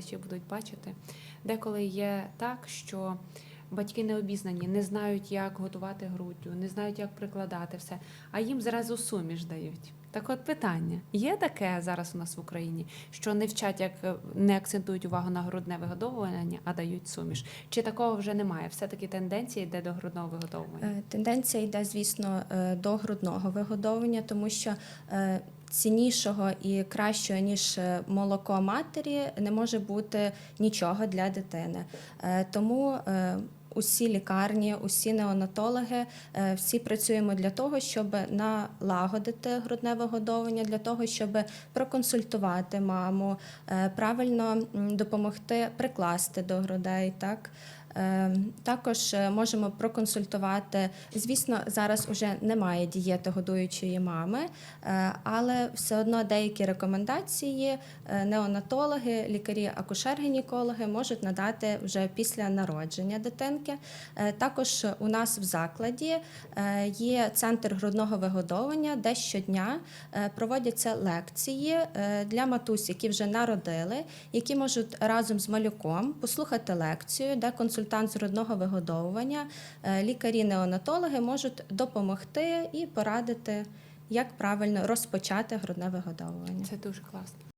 глядачі будуть бачити. Деколи є так, що батьки не обізнані, не знають, як готувати груддю, не знають, як прикладати все, а їм зразу суміш дають. Так от питання: є таке зараз у нас в Україні, що не вчать, як е, не акцентують увагу на грудне вигодовування, а дають суміш. Чи такого вже немає? Все-таки тенденція йде до грудного вигодовування. Е, Тенденція йде, звісно, е, до грудного вигодовування, тому що ціннішого і кращого, ніж е, молоко матері, не може бути нічого для дитини. Е, Тому е, усі лікарні, усі неонатологи, всі працюємо для того, щоб налагодити грудне вигодовування, для того, щоб проконсультувати маму, правильно допомогти прикласти до грудей. Так? Е, Також е, можемо проконсультувати. Звісно, зараз вже немає дієти годуючої мами, е, але все одно деякі рекомендації неонатологи, лікарі, акушер-гінекологи можуть надати вже після народження дитинки. Також у нас в закладі є центр грудного вигодовування, де щодня проводяться лекції для матусь, які вже народили, які можуть разом з малюком послухати лекцію, де консультант з грудного вигодовування, е, лікарі-неонатологи можуть допомогти і порадити, як правильно розпочати грудне вигодовування. Це дуже класно.